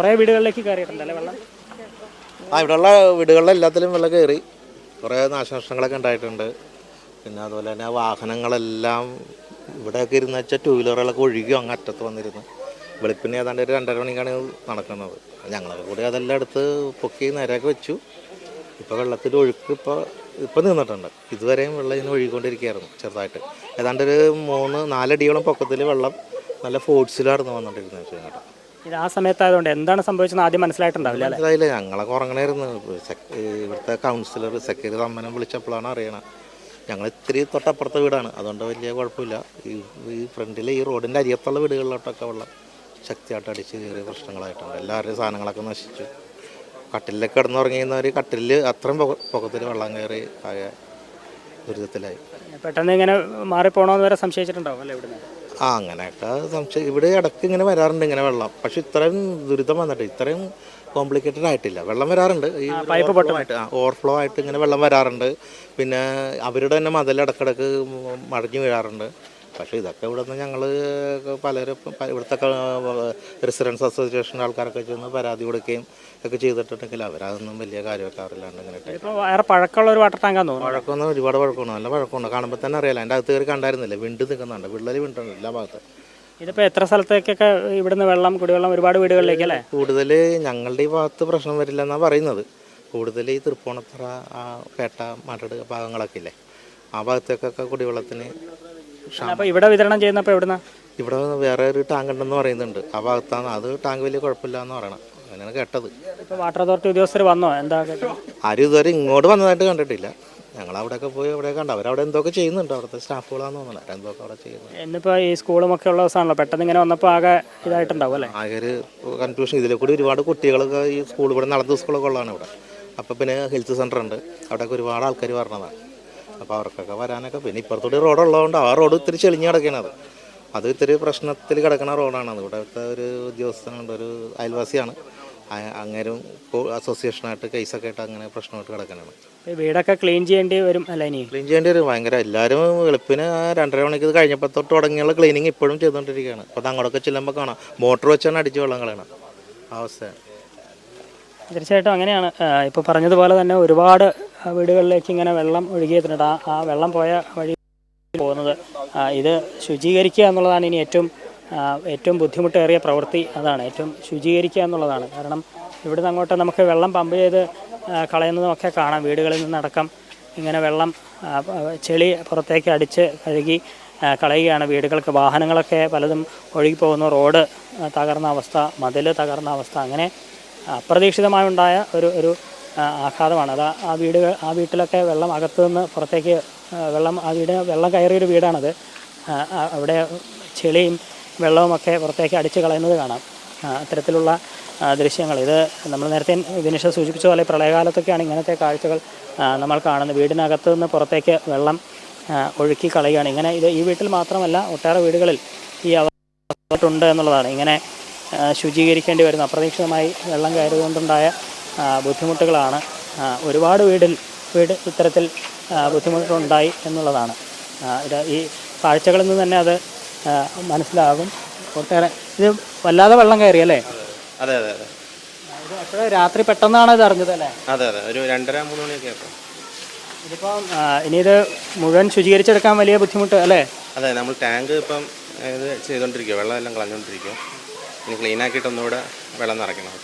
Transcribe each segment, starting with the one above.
കുറേ വീടുകളിലേക്ക് കയറിയിട്ടുണ്ടല്ലേ വെള്ളം? ആ ഇവിടെയുള്ള വീടുകളിലെ എല്ലാത്തിലും വെള്ളം കയറി. കുറേ നാശനഷ്ടങ്ങളൊക്കെ ഉണ്ടായിട്ടുണ്ട്. പിന്നെ അതുപോലെ തന്നെ വാഹനങ്ങളെല്ലാം ഇവിടെയൊക്കെ ഇരുന്ന് വെച്ചാൽ ടൂ വീലറുകളൊക്കെ ഒഴുകി അങ്ങ് അറ്റത്ത് വന്നിരുന്നു. വെളുപ്പിന് ഏതാണ്ട് ഒരു രണ്ടര മണിക്കാണ് നടക്കുന്നത്. ഞങ്ങളൊക്കെ കൂടി അതെല്ലാം എടുത്ത് പൊക്കി നേരെയൊക്കെ വെച്ചു. ഇപ്പോൾ വെള്ളത്തിന്റെ ഒഴുക്ക് ഇപ്പോൾ ഇപ്പോൾ നിന്നിട്ടുണ്ട്. ഇതുവരെയും വെള്ളം ഇങ്ങനെ ഒഴുകിക്കൊണ്ടിരിക്കുകയായിരുന്നു ചെറുതായിട്ട്. ഏതാണ്ട് ഒരു മൂന്ന് നാലടിയോളം പൊക്കത്തിൽ വെള്ളം നല്ല ഫോഴ്സിലായിരുന്നു വന്നുകൊണ്ടിരുന്നത് ചേട്ടാ ഇത് ആ സമയത്തായതുകൊണ്ട് എന്താണ് സംഭവിച്ചത് ആദ്യം മനസ്സിലായിട്ടുണ്ടാവില്ല അല്ലേ? മനസ്സിലായില്ല. ഞങ്ങളൊക്കെ ഉറങ്ങണായിരുന്നു. സെക്- ഇവിടുത്തെ കൗൺസിലർ സെക്രട്ടറി തമ്മനെ വിളിച്ചപ്പോഴാണ് അറിയണത്. ഞങ്ങൾ ഇത്തിരി തൊട്ടപ്പുറത്തെ വീടാണ്. അതുകൊണ്ട് വലിയ കുഴപ്പമില്ല. ഈ ഈ ഫ്രണ്ടിൽ ഈ റോഡിന്റെ അരിയത്തുള്ള വീടുകളിലോട്ടൊക്കെ വെള്ളം ശക്തിയായിട്ട് അടിച്ച് കയറിയ പ്രശ്നങ്ങളായിട്ടുണ്ട്. എല്ലാവരുടെയും സാധനങ്ങളൊക്കെ നശിച്ചു. കട്ടിലൊക്കെ കിടന്നുറങ്ങിയിരുന്നവർ കട്ടിലിൽ അത്രയും പൊക പൊക്കത്തിൽ വെള്ളം കയറി ആകെ ദുരിതത്തിലായി. പെട്ടെന്ന് ഇങ്ങനെ മാറിപ്പോണോന്ന് വരെ സംശയിച്ചിട്ടുണ്ടാവും അല്ലേ ഇവിടുന്ന്? ആ അങ്ങനെയൊക്കെ സംശയം. ഇവിടെ ഇടയ്ക്ക് ഇങ്ങനെ വരാറുണ്ട് ഇങ്ങനെ വെള്ളം. പക്ഷെ ഇത്രയും ദുരിതം വന്നിട്ട് ഇത്രയും കോംപ്ലിക്കേറ്റഡ് ആയിട്ടില്ല. വെള്ളം വരാറുണ്ട്. ഈ പൈപ്പ് പൊട്ടുമായിട്ട് ആ ഓവർഫ്ലോ ആയിട്ട് ഇങ്ങനെ വെള്ളം വരാറുണ്ട്. പിന്നെ അവരുടെ തന്നെ മതിൽ ഇടക്കിടക്ക് മടങ്ങി വീഴാറുണ്ട്. പക്ഷേ ഇതൊക്കെ ഇവിടെ നിന്ന് ഞങ്ങൾ പലരും ഇവിടുത്തെ റെസിഡൻസ് അസോസിയേഷൻ ആൾക്കാരൊക്കെ ചെന്ന് പരാതി കൊടുക്കുകയും ഒക്കെ ചെയ്തിട്ടുണ്ടെങ്കിൽ അവരതൊന്നും വലിയ കാര്യമൊക്കാറില്ലാണ്ട് ഇങ്ങനെ വേറെ പഴക്കമുള്ള ഒരു വാട്ടർ ടാങ്കാന്ന് തോന്നുന്നു. പഴക്കമൊന്നും ഒരുപാട് പഴക്കമുണ്ട്. നല്ല പഴക്കമുണ്ട്. കാണുമ്പോൾ തന്നെ അറിയാലോ. എന്റെ അകത്ത് കയറി കണ്ടായിരുന്നില്ല? വിണ്ട് നിൽക്കുന്നുണ്ട്. വിള്ളൽ വിണ്ടുണ്ട് എല്ലാ ഭാഗത്ത്. ഇതിപ്പോൾ എത്ര സ്ഥലത്തേക്കൊക്കെ ഇവിടുന്ന് വെള്ളം കുടിവെള്ളം ഒരുപാട് വീടുകളിലേക്ക് അല്ലേ? കൂടുതൽ ഞങ്ങളുടെ ഈ ഭാഗത്ത് പ്രശ്നം വരില്ല എന്നാണ് പറയുന്നത്. കൂടുതൽ ഈ തൃപ്പൂണിത്തറ ആ പേട്ട മരട് ഭാഗങ്ങളൊക്കെ ഇല്ലേ? ആ ഭാഗത്തേക്കൊക്കെ കുടിവെള്ളത്തിന് അപ്പോൾ ഇവിടെ വിതരണം ചെയ്യുന്നപ്പോൾ എവിടുന്ന? ഇവിടെ വേറെ ഒരു ടാങ്ക് ഉണ്ടെന്ന് പറയുന്നുണ്ട്. ആ ഭാഗത്താണ്. അത് ടാങ്ക് വലിയ കുഴപ്പമില്ല എന്ന് പറയണം. അങ്ങനെയാണ് കേട്ടത്. ഇപ്പോൾ വാട്ടർ അതോറിറ്റി ഉദ്യോഗസ്ഥർ വന്നോ? എന്താ? ആരും ഇതുവരെ ഇങ്ങോട്ട് വന്നതായിട്ട് കണ്ടിട്ടില്ല. ഞങ്ങൾ അവിടെയൊക്കെ പോയി അവിടെ കണ്ട. അവരവിടെ എന്തൊക്കെ ചെയ്യുന്നുണ്ട് അവിടുത്തെ സ്റ്റാഫുകളാന്ന് തോന്നുന്നു അവരെന്തൊക്കെ അവിടെ ചെയ്യുന്നു. ഇന്നിപ്പോൾ ഈ സ്കൂളും ഒക്കെ ഉള്ള ദിവസമാണല്ലോ പെട്ടെന്ന് ഇങ്ങനെ വന്നപ്പോൾ ആകെ ഇതായിട്ടുണ്ടാവും അല്ലേ? ആകെ ഒരു കൺഫ്യൂഷൻ ഇതിലെ കൂടി ഒരുപാട് കുട്ടികളൊക്കെ ഈ സ്കൂൾ ഇവിടെ നടന്ന സ്കൂളൊക്കെ ഉള്ളതാണ് ഇവിടെ. അപ്പോൾ പിന്നെ ഹെൽത്ത് സെന്റർ ഉണ്ട്. അവിടെയൊക്കെ ഒരുപാട് ആൾക്കാർ വരണതാണ്. അപ്പോൾ അവർക്കൊക്കെ വരാനൊക്കെ പിന്നെ ഇപ്പുറത്തോട്ട് റോഡ് ഉള്ളതുകൊണ്ട് ആ റോഡ് ഇത്തിരി ചെളിഞ്ഞ് കിടക്കണത് അത്. ഇത്തിരി പ്രശ്നത്തിൽ കിടക്കുന്ന റോഡാണ്. അത് ഇവിടുത്തെ ഒരു ഉദ്യോഗസ്ഥനുണ്ട് ഒരു അയൽവാസിയാണ്. അങ്ങനെ അങ്ങേരും അസോസിയേഷനായിട്ട് കേസൊക്കെ ആയിട്ട് അങ്ങനെ പ്രശ്നമായിട്ട് കിടക്കാനാണ് വീടൊക്കെ ക്ലീൻ ചെയ്യേണ്ടി വരും അല്ല ഇനി? ക്ലീൻ ചെയ്യേണ്ടി വരും. ഭയങ്കര എല്ലാവരും വെളുപ്പിന് രണ്ടര മണിക്ക് ഇത് കഴിഞ്ഞപ്പോൾ തൊട്ട് തുടങ്ങിയുള്ള ക്ലീനിങ് ഇപ്പോഴും ചെയ്തുകൊണ്ടിരിക്കുകയാണ്. അപ്പോൾ അങ്ങോട്ടൊക്കെ ചെല്ലുമ്പോൾ കാണാം. മോട്ടർ വെച്ചാണ് അടിച്ച് വെള്ളം കളയണം അവസ്ഥയാണ്. തീർച്ചയായിട്ടും അങ്ങനെയാണ്. ഇപ്പോൾ പറഞ്ഞതുപോലെ തന്നെ ഒരുപാട് വീടുകളിലേക്ക് ഇങ്ങനെ വെള്ളം ഒഴുകിയെത്തുന്നുണ്ട്. ആ ആ വെള്ളം പോയ വഴി പോകുന്നത്. ഇത് ശുചീകരിക്കുക എന്നുള്ളതാണ് ഇനി ഏറ്റവും ഏറ്റവും ബുദ്ധിമുട്ടേറിയ പ്രവൃത്തി അതാണ്. ഏറ്റവും ശുചീകരിക്കുക എന്നുള്ളതാണ്. കാരണം ഇവിടുന്ന് അങ്ങോട്ട് നമുക്ക് വെള്ളം പമ്പ് ചെയ്ത് കളയുന്നതുമൊക്കെ കാണാം. വീടുകളിൽ നിന്നടക്കം ഇങ്ങനെ വെള്ളം ചെളി പുറത്തേക്ക് അടിച്ച് കഴുകി കളയുകയാണ്. വീടുകൾക്ക് വാഹനങ്ങളൊക്കെ പലതും ഒഴുകിപ്പോകുന്നു റോഡ് തകർന്ന അവസ്ഥ മതിൽ തകർന്ന അവസ്ഥ അങ്ങനെ അപ്രതീക്ഷിതമായുണ്ടായ ഒരു ഒരു ആഘാതമാണ്. അത് ആ വീട് ആ വീട്ടിലൊക്കെ വെള്ളം അകത്തു നിന്ന് പുറത്തേക്ക് വെള്ളം ആ വീട് വെള്ളം കയറിയൊരു വീടാണത്. അവിടെ ചെളിയും വെള്ളവുമൊക്കെ പുറത്തേക്ക് അടിച്ച് കളയുന്നത് കാണാം. അത്തരത്തിലുള്ള ദൃശ്യങ്ങൾ. ഇത് നമ്മൾ നേരത്തെ വിനിഷ സൂചിപ്പിച്ച പോലെ പ്രളയകാലത്തൊക്കെയാണ് ഇങ്ങനത്തെ കാഴ്ചകൾ നമ്മൾ കാണുന്നത്. വീടിനകത്ത് നിന്ന് പുറത്തേക്ക് വെള്ളം ഒഴുക്കി കളയുകയാണ്. ഇങ്ങനെ ഇത് ഈ വീട്ടിൽ മാത്രമല്ല ഒട്ടേറെ വീടുകളിൽ ഈ അവസ്ഥ ഉണ്ട് എന്നുള്ളതാണ്. ഇങ്ങനെ ശുചീകരിക്കേണ്ടി വരുന്നു അപ്രതീക്ഷിതമായി വെള്ളം കയറിയതുകൊണ്ടുണ്ടായ ബുദ്ധിമുട്ടുകളാണ്. ഒരുപാട് വീടിൽ വീട് ഇത്തരത്തിൽ ബുദ്ധിമുട്ടുണ്ടായി എന്നുള്ളതാണ്. ഇത് ഈ കാഴ്ചകളിൽ നിന്ന് തന്നെ അത് മനസ്സിലാകും. ഒട്ടേറെ ഇത് വല്ലാതെ വെള്ളം കയറി അല്ലേ? അതെ അതെ അതെ. ഇത് എപ്പോഴും? രാത്രി പെട്ടെന്നാണ് ഇത് അറിഞ്ഞത് അല്ലേ? അതെ അതെ. ഒരു രണ്ടര മൂന്ന് മണിയൊക്കെ ആയപ്പോൾ. ഇതിപ്പം ഇനി ഇത് മുഴുവൻ ശുചീകരിച്ചെടുക്കാൻ വലിയ ബുദ്ധിമുട്ട് അല്ലേ? അതെ നമ്മൾ ടാങ്ക് ഇപ്പം ഇത് ചെയ്തുകൊണ്ടിരിക്കുക വെള്ളം എല്ലാം കളഞ്ഞുകൊണ്ടിരിക്കുക ഇനി ക്ലീൻ ആക്കിയിട്ട് ഒന്നുകൂടെ വെള്ളം നിറയ്ക്കണം.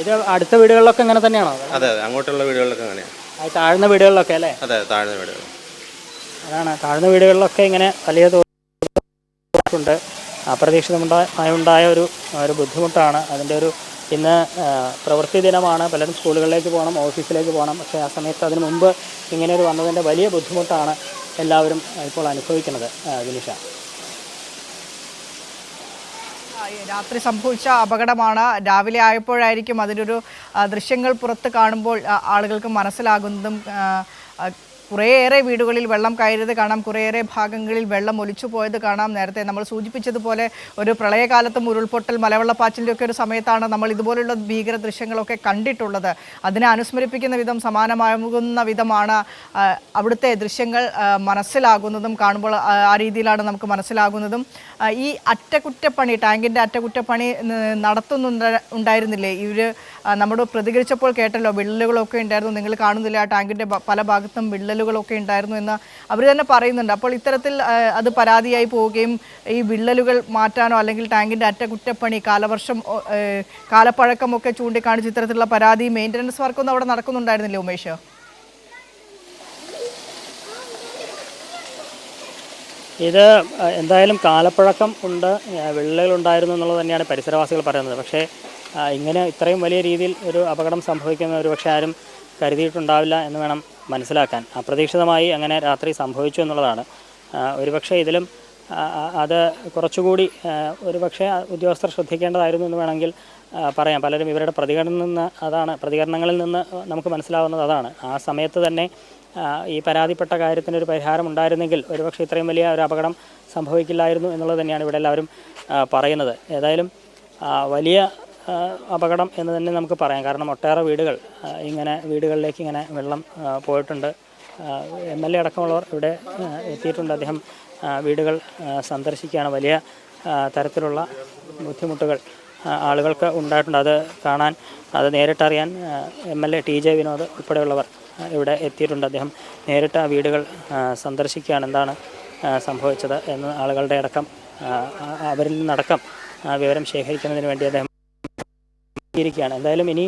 ഇത് അടുത്ത വീടുകളിലൊക്കെ ഇങ്ങനെ തന്നെയാണോ? അതെ അതെ. അങ്ങോട്ടുള്ള വീടുകളിലൊക്കെ അങ്ങനെയാണ് ആ, താഴ്ന്ന വീടുകളിലൊക്കെ അല്ലേ? അതെ താഴ്ന്ന വീടുകൾ. അതാണ്. താഴ്ന്ന വീടുകളിലൊക്കെ ഇങ്ങനെ വലിയ തോതിലുണ്ട്. അപ്രതീക്ഷിതമുണ്ടായ ഒരു ഒരു ബുദ്ധിമുട്ടാണ്. അതിന്റെ ഒരു ഇന്ന് പ്രവൃത്തി ദിനമാണ്. പലരും സ്കൂളുകളിലേക്ക് പോകണം ഓഫീസിലേക്ക് പോകണം. പക്ഷേ ആ സമയത്ത് അതിന് മുമ്പ് ഇങ്ങനെ ഒരു വന്നതിന്റെ വലിയ ബുദ്ധിമുട്ടാണ് എല്ലാവരും ഇപ്പോൾ അനുഭവിക്കുന്നത് വിനിഷ രാത്രി സംഭവിച്ച അപകടമാണ്. രാവിലെ ആയപ്പോഴായിരിക്കും അതിനൊരു ദൃശ്യങ്ങൾ പുറത്ത് കാണുമ്പോൾ ആളുകൾക്ക് മനസ്സിലാകുന്നതും കുറേയേറെ വീടുകളിൽ വെള്ളം കയറിയത് കാണാം കുറേയേറെ ഭാഗങ്ങളിൽ വെള്ളം ഒലിച്ചു പോയത് കാണാം. നേരത്തെ നമ്മൾ സൂചിപ്പിച്ചതുപോലെ ഒരു പ്രളയകാലത്തും ഉരുൾപൊട്ടൽ മലവെള്ളപ്പാച്ചിലൊക്കെ ഒരു സമയത്താണ് നമ്മൾ ഇതുപോലുള്ള ഭീകര ദൃശ്യങ്ങളൊക്കെ കണ്ടിട്ടുള്ളത്. അതിനെ അനുസ്മരിപ്പിക്കുന്ന വിധം സമാനമാകുന്ന വിധമാണ് അവിടുത്തെ ദൃശ്യങ്ങൾ മനസ്സിലാകുന്നതും കാണുമ്പോൾ ആ, രീതിയിലാണ് നമുക്ക് മനസ്സിലാകുന്നതും. ഈ അറ്റകുറ്റപ്പണി ടാങ്കിന്റെ അറ്റകുറ്റപ്പണി നടത്തുന്നുണ്ട് ഉണ്ടായിരുന്നില്ലേ? ഇവർ നമ്മൾ പ്രതികരിച്ചപ്പോൾ കേട്ടല്ലോ വിള്ളലുകളൊക്കെ ഉണ്ടായിരുന്നു. നിങ്ങൾ കാണുന്നില്ല ആ ടാങ്കിന്റെ പല ഭാഗത്തും വിള്ളലുകളൊക്കെ ഉണ്ടായിരുന്നു എന്ന് അവർ തന്നെ പറയുന്നുണ്ട്. അപ്പോൾ ഇത്തരത്തിൽ അത് പരാതിയായി പോവുകയും ഈ വിള്ളലുകൾ മാറ്റാനോ അല്ലെങ്കിൽ ടാങ്കിന്റെ അറ്റകുറ്റപ്പണി കാലവർഷം കാലപ്പഴക്കമൊക്കെ ചൂണ്ടിക്കാണിച്ച് ഇത്തരത്തിലുള്ള പരാതി മെയിന്റനൻസ് വർക്കൊന്നും അവിടെ നടക്കുന്നുണ്ടായിരുന്നില്ലേ ഉമേഷ്? ഇത് എന്തായാലും കാലപ്പഴക്കം ഉണ്ട് വിള്ളലുകൾ ഉണ്ടായിരുന്നു എന്നുള്ളത് തന്നെയാണ് പരിസരവാസികൾ പറയുന്നത്. പക്ഷേ ഇങ്ങനെ ഇത്രയും വലിയ രീതിയിൽ ഒരു അപകടം സംഭവിക്കുന്ന ഒരു പക്ഷേ ആരും കരുതിയിട്ടുണ്ടാവില്ല എന്ന് വേണം മനസ്സിലാക്കാൻ. അപ്രതീക്ഷിതമായി അങ്ങനെ രാത്രി സംഭവിച്ചു എന്നുള്ളതാണ്. ഒരുപക്ഷെ ഇതിലും അത് കുറച്ചുകൂടി ഒരുപക്ഷെ ഉദ്യോഗസ്ഥർ ശ്രദ്ധിക്കേണ്ടതായിരുന്നു എന്ന് വേണമെങ്കിൽ പറയാം. പലരും ഇവരുടെ പ്രതികരണം നിന്ന് അതാണ് പ്രതികരണങ്ങളിൽ നിന്ന് നമുക്ക് മനസ്സിലാവുന്നത് അതാണ്. ആ സമയത്ത് തന്നെ ഈ പരാതിപ്പെട്ട കാര്യത്തിനൊരു പരിഹാരം ഉണ്ടായിരുന്നെങ്കിൽ ഒരുപക്ഷെ ഇത്രയും വലിയ ഒരു അപകടം സംഭവിക്കില്ലായിരുന്നു എന്നുള്ളത് തന്നെയാണ് ഇവിടെ എല്ലാവരും പറയുന്നത്. ഏതായാലും വലിയ അപകടം എന്ന് തന്നെ നമുക്ക് പറയാം. കാരണം ഒട്ടേറെ വീടുകൾ ഇങ്ങനെ വീടുകളിലേക്ക് ഇങ്ങനെ വെള്ളം പോയിട്ടുണ്ട്. എം എൽ എ അടക്കമുള്ളവർ ഇവിടെ എത്തിയിട്ടുണ്ട്. അദ്ദേഹം വീടുകൾ സന്ദർശിക്കുകയാണ്. വലിയ തരത്തിലുള്ള ബുദ്ധിമുട്ടുകൾ ആളുകൾക്ക് ഉണ്ടായിട്ടുണ്ട്. അത് കാണാൻ അത് നേരിട്ടറിയാൻ M L A T J Vinod ഉൾപ്പെടെയുള്ളവർ ഇവിടെ എത്തിയിട്ടുണ്ട്. അദ്ദേഹം നേരിട്ട് ആ വീടുകൾ സന്ദർശിക്കുകയാണ്. എന്താണ് സംഭവിച്ചത് എന്ന് ആളുകളുടെ അടക്കം അവരിൽ നിന്നടക്കം വിവരം ശേഖരിക്കുന്നതിന് വേണ്ടി അദ്ദേഹം ഇരിക്കുകയാണ് എന്തായാലും ഇനി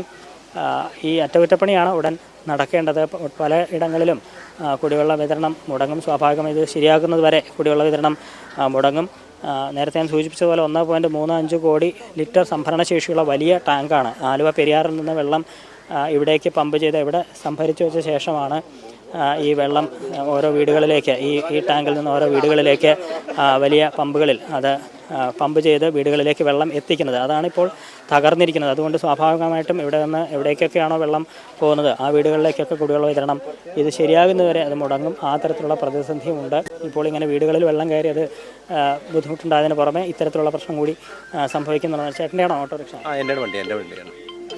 ഈ അറ്റകുറ്റപ്പണിയാണ് ഉടൻ നടക്കേണ്ടത്. പല ഇടങ്ങളിലും കുടിവെള്ള വിതരണം മുടങ്ങും. സ്വാഭാവികമായി ഇത് ശരിയാക്കുന്നത് വരെ കുടിവെള്ള വിതരണം മുടങ്ങും. നേരത്തെ ഞാൻ സൂചിപ്പിച്ചതുപോലെ ഒന്ന് പോയിന്റ് മൂന്ന് അഞ്ച് കോടി ലിറ്റർ സംഭരണശേഷിയുള്ള വലിയ ടാങ്കാണ്. ആലുവ പെരിയാറിൽ നിന്ന് വെള്ളം ഇവിടേക്ക് പമ്പ് ചെയ്ത് ഇവിടെ സംഭരിച്ചു വെച്ച ശേഷമാണ് ഈ വെള്ളം ഓരോ വീടുകളിലേക്ക് ഈ ഈ ടാങ്കിൽ നിന്ന് ഓരോ വീടുകളിലേക്ക് വലിയ പമ്പുകളിൽ അത് പമ്പ് ചെയ്ത് വീടുകളിലേക്ക് വെള്ളം എത്തിക്കുന്നത്. അതാണിപ്പോൾ തകർന്നിരിക്കുന്നത്. അതുകൊണ്ട് സ്വാഭാവികമായിട്ടും ഇവിടെ നിന്ന് എവിടേക്കൊക്കെയാണോ വെള്ളം പോകുന്നത് ആ വീടുകളിലേക്കൊക്കെ കുടിവെള്ളം വിതരണം ഇത് ശരിയാകുന്നതുവരെ അത് മുടങ്ങും. ആ തരത്തിലുള്ള പ്രതിസന്ധിയുമുണ്ട് ഇപ്പോൾ ഇങ്ങനെ വീടുകളിൽ വെള്ളം കയറി അത് ബുദ്ധിമുട്ടുണ്ടായതിന് പുറമെ ഇത്തരത്തിലുള്ള പ്രശ്നം കൂടി ആ, സംഭവിക്കുന്നുള്ളത് ചേട്ടന്റെയാണോ ഓട്ടോറിക്ഷ? ആ എന്റെ വണ്ടി എന്റെ വണ്ടിയാണ്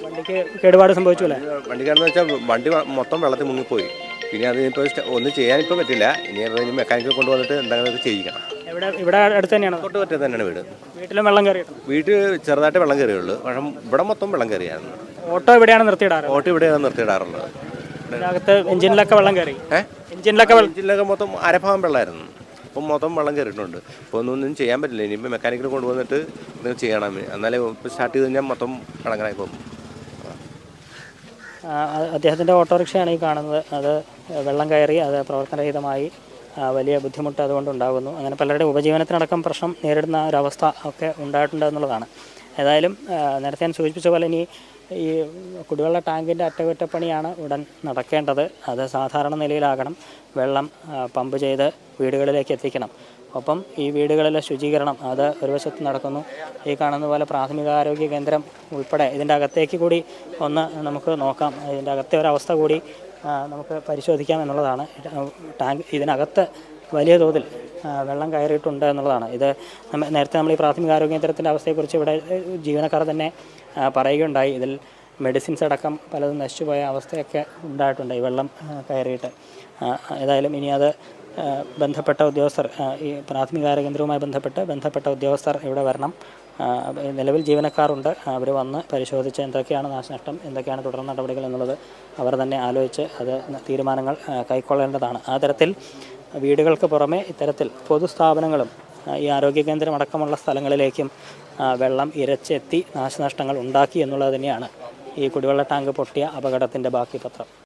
വണ്ടിക്ക് കേടുപാട് സംഭവിച്ചു അല്ലേ? വണ്ടിക്കാരെന്ന് വെച്ചാൽ വണ്ടി മൊത്തം വെള്ളത്തിൽ മുങ്ങിപ്പോയി. പിന്നെ അത് ഇപ്പോൾ ഒന്നും ചെയ്യാനിപ്പോൾ പറ്റില്ല. ഇനി മെക്കാനിക്കൽ കൊണ്ടുവന്നിട്ട് എന്തെങ്കിലും ചെയ്യിക്കണം. ഇവിടെ ഇവിടെ അടുത്ത് തന്നെയാണ്? തൊട്ട് പറ്റേ തന്നെയാണ് വീട്. വീട്ടിലും വെള്ളം കയറിയിട്ടുണ്ട്. വീട്ടിൽ ചെറുതായിട്ട് വെള്ളം കയറിയുള്ളൂ. പക്ഷേ ഇവിടെ മൊത്തം വെള്ളം കയറിയാണ്. ഓട്ടോ എവിടെയാണ് നിർത്തിയിടാറ്? ഓട്ടോ ഇവിടെയാണ് നിർത്തിയിടാറുള്ളത്. ഇതിനകത്ത് എഞ്ചിനിലൊക്കെ വെള്ളം കയറി. എഞ്ചിനിലൊക്കെ എഞ്ചിനിലൊക്കെ മൊത്തം അരഭാഗം വെള്ളമായിരുന്നു. ഇപ്പം മൊത്തം വെള്ളം കയറിയിട്ടുണ്ട്. ഇപ്പോൾ ഒന്നും ചെയ്യാൻ പറ്റില്ല. ഇനിയിപ്പോൾ മെക്കാനിക്കൽ കൊണ്ടുവന്നിട്ട് ഇത് ചെയ്യണം. എന്നാലേ ഇപ്പോൾ സ്റ്റാർട്ട് ചെയ്ത് കഴിഞ്ഞാൽ മൊത്തം വെള്ളങ്ങനായി പോകും. അദ്ദേഹത്തിന്റെ ഓട്ടോറിക്ഷയാണ് ഈ കാണുന്നത്. അത് വെള്ളം കയറി അത് പ്രവർത്തനരഹിതമായി വലിയ ബുദ്ധിമുട്ട് അതുകൊണ്ട് ഉണ്ടാകുന്നു അങ്ങനെ പലരുടെ ഉപജീവനത്തിനടക്കം പ്രശ്നം നേരിടുന്ന ഒരവസ്ഥ ഒക്കെ ഉണ്ടായിട്ടുണ്ട് എന്നുള്ളതാണ്. ഏതായാലും നേരത്തെ ഞാൻ സൂചിപ്പിച്ച പോലെ ഇനി ഈ കുടിവെള്ള ടാങ്കിന്റെ അറ്റകുറ്റപ്പണിയാണ് ഉടൻ നടക്കേണ്ടത്. അത് സാധാരണ നിലയിലാകണം. വെള്ളം പമ്പ് ചെയ്ത് വീടുകളിലേക്ക് എത്തിക്കണം. ഒപ്പം ഈ വീടുകളിലെ ശുചീകരണം അത് ഒരു വശത്ത് നടക്കുന്നു. ഈ കാണുന്ന പോലെ പ്രാഥമിക ആരോഗ്യ കേന്ദ്രം ഉൾപ്പെടെ ഇതിന്റെ അകത്തേക്ക് കൂടി ഒന്ന് നമുക്ക് നോക്കാം. ഇതിന്റെ അകത്തെ ഒരവസ്ഥ കൂടി നമുക്ക് പരിശോധിക്കാം എന്നുള്ളതാണ്. ടാങ്ക് ഇതിനകത്ത് വലിയ തോതിൽ വെള്ളം കയറിയിട്ടുണ്ട് എന്നുള്ളതാണ്. ഇത് നേരത്തെ നമ്മൾ ഈ പ്രാഥമിക ആരോഗ്യ കേന്ദ്രത്തിന്റെ അവസ്ഥയെക്കുറിച്ച് ഇവിടെ ജീവനക്കാർ തന്നെ പറയുകയുണ്ടായി. ഇതിൽ മെഡിസിൻസ് അടക്കം പലതും നശിച്ചുപോയ അവസ്ഥയൊക്കെ ഉണ്ടായിട്ടുണ്ട് ഈ വെള്ളം കയറിയിട്ട്. ഏതായാലും ഇനി അത് ബന്ധപ്പെട്ട ഉദ്യോഗസ്ഥർ ഈ പ്രാഥമിക ആരോഗ്യ കേന്ദ്രവുമായി ബന്ധപ്പെട്ട് ബന്ധപ്പെട്ട ഉദ്യോഗസ്ഥർ ഇവിടെ വരണം. നിലവിൽ ജീവനക്കാരുണ്ട്. അവർ വന്ന് പരിശോധിച്ച് എന്തൊക്കെയാണ് നാശനഷ്ടം എന്തൊക്കെയാണ് തുടർ നടപടികൾ എന്നുള്ളത് അവർ തന്നെ ആലോചിച്ച് അത് തീരുമാനങ്ങൾ കൈക്കൊള്ളേണ്ടതാണ്. ആ തരത്തിൽ വീടുകൾക്ക് പുറമെ ഇത്തരത്തിൽ പൊതുസ്ഥാപനങ്ങളും ഈ ആരോഗ്യ കേന്ദ്രം അടക്കമുള്ള സ്ഥലങ്ങളിലേക്കും വെള്ളം ഇരച്ചെത്തി നാശനഷ്ടങ്ങൾ ഉണ്ടാക്കി എന്നുള്ളത് തന്നെയാണ് ഈ കുടിവെള്ള ടാങ്ക് പൊട്ടിയ അപകടത്തിന്റെ ബാക്കി പത്രം.